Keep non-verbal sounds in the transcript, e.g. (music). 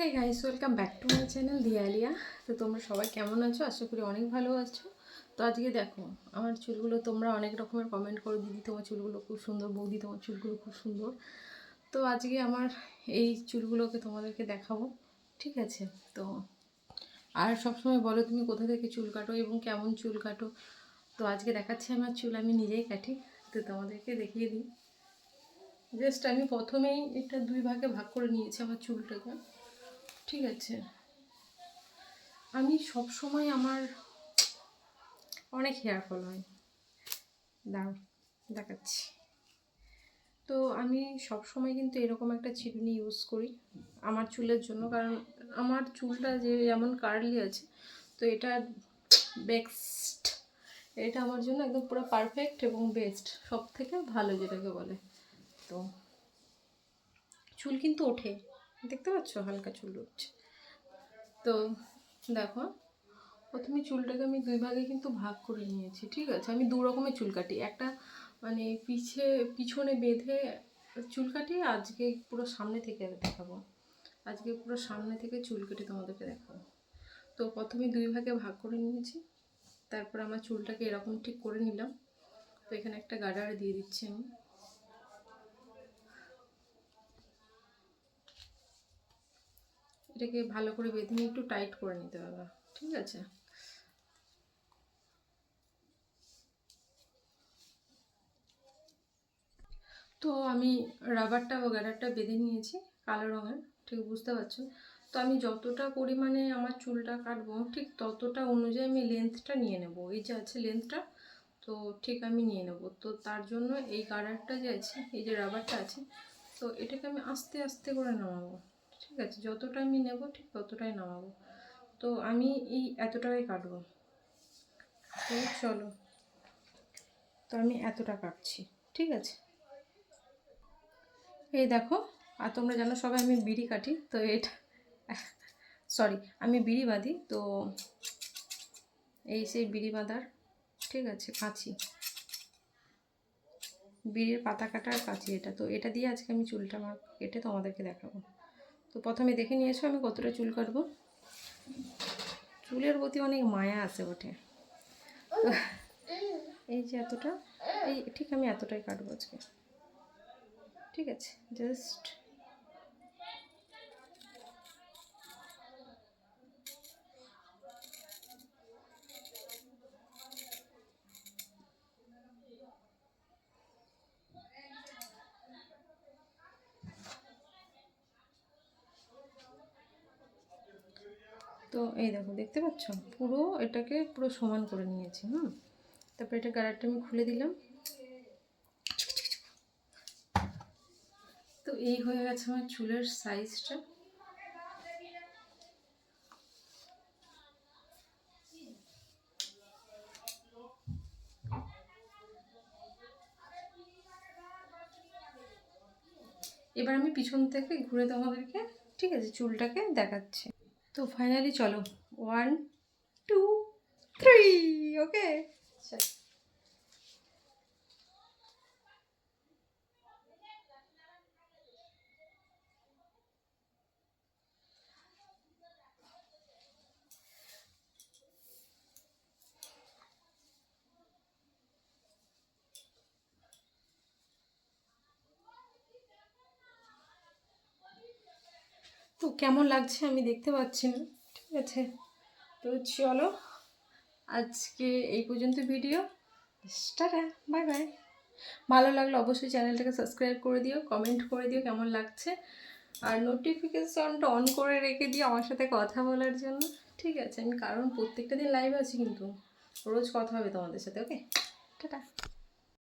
Hey guys welcome back to my channel দিয়ালিয়া তো তোমরা সবাই কেমন আছো? আশা করি অনেক ভালো আছো। তো আজকে দেখো, আমার চুলগুলো তোমরা অনেক রকমের কমেন্ট করো। দিদি তোমার চুলগুলো খুব সুন্দর, বৌদি তোমার চুলগুলো খুব সুন্দর। তো আজকে আমার এই চুলগুলোকে তোমাদেরকে দেখাবো, ঠিক আছে? তো আর সবসময় বলো তুমি কোথা থেকে চুল কাটো এবং কেমন চুল কাটো। তো আজকে দেখাচ্ছি আমার চুল, আমি নিজেই কাটি। তো তোমাদেরকে দেখিয়ে দিই। জাস্ট আমি প্রথমেই এটা দুই ভাগে ভাগ করে নিয়েছি আমার চুলটাকে। ঠিক আছে। আমি সব সময় আমার অনেক হেয়ার ফল হয়। দাঁড়াও, দেখাচ্ছি। তো আমি সব সময় কিন্তু এরকম একটা চিরুনি ইউজ করি আমার চুলের জন্য, কারণ আমার চুলটা যে যেমন কার্লি আছে, তো এটা বেস্ট এটা আমার জন্য একদম পুরো পারফেক্ট এবং বেস্ট সব থেকে ভালো যেটাকে বলে। তো চুল কিন্তু ওঠে। দেখতে পাচ্ছ? হালকা চুল উঠছে তো দেখো, প্রথমে চুলটাকে আমি দুই ভাগে কিন্তু ভাগ করে নিয়েছি, ঠিক আছে? আমি দু রকমের চুল কাটি। একটা মানে পিছে, পিছনে বেঁধে চুল কাটি, আজকে পুরো সামনে থেকে দেখাবো। আজকে পুরো সামনে থেকে চুল কেটে তোমাদেরকে দেখাবো। তো প্রথমে দুই ভাগে ভাগ করে নিয়েছি। তারপর আমার চুলটাকে এরকম ঠিক করে নিলাম। তো এখানে একটা গাডার দিয়ে দিচ্ছি আমি। এটাকে ভালো করে বেঁধে নিয়ে একটু টাইট করে নিতে হবে, ঠিক আছে? তো আমি রাবারটা বা গাডারটা বেঁধে নিয়েছি কালো রঙের, ঠিক বুঝতে পারছ? তো আমি যতটা পরিমাণে আমার চুলটা কাটবো, ঠিক ততটা অনুযায়ী আমি লেন্থটা নিয়ে নেব। এই যে আছে লেন্থটা তো ঠিক আমি নিয়ে নেব। তো তার জন্য এই গাডারটা যে আছে, এই যে রাবারটা আছে, তো এটাকে আমি আস্তে আস্তে করে নামাবো। ঠিক আছে, যতটা আমি নেব ঠিক ততটাই নামাবো। তো আমি এই এতটাই কাটবো। চলো। তো আমি এতটা কাটছি, ঠিক আছে? এই দেখো, আর তোমরা জানো সবাই আমি বিড়ি কাটি, তো এটা (laughs) সরি আমি বিড়ি বাঁধি, তো এই সেই বিড়ি বাঁধার, ঠিক আছে, কাঁচি। বিড়ির পাতা কাটার কাঁচি এটা, তো এটা দিয়ে আজকে আমি চুলটা আমার কেটে তোমাদেরকে দেখাবো। তো প্রথমে দেখে নিয়েছো আমি কতটা চুল কাটবো? চুলের প্রতি অনেক মায়া আছে বটে। এই যে এতটা, এই ঠিক আমি এতটাই কাটবো আজকে। ঠিক আছে জাস্ট তো এই দেখো, দেখতে পাচ্ছ? পুরো এটাকে পুরো সমান করে নিয়েছি, হুম? তারপরে এটা গাড়ারটা আমি খুলে দিলাম। তো এই হয়ে গেছে আমার চুলের সাইজটা এবার আমি পিছন থেকে ঘুরে তোমাদেরকে, ঠিক আছে, চুলটাকে দেখাচ্ছি। তো ফাইনালি চলো ওয়ান টু থ্রি ওকে তো কেমন লাগছে আমি দেখতে পাচ্ছি না। ঠিক আছে। তো চলো, আজকে এই পর্যন্ত ভিডিও টাটা বাই বাই ভালো লাগলে অবশ্যই চ্যানেলটাকে সাবস্ক্রাইব করে দিও কমেন্ট করে দিও কেমন লাগছে। আর নোটিফিকেশনটা অন করে রেখে দিও আমার সাথে কথা বলার জন্য। ঠিক আছে, আমি কারণ প্রত্যেকটা দিন লাইভ আছি কিন্তু। রোজ কথা হবে তোমাদের সাথে ওকে টাটা।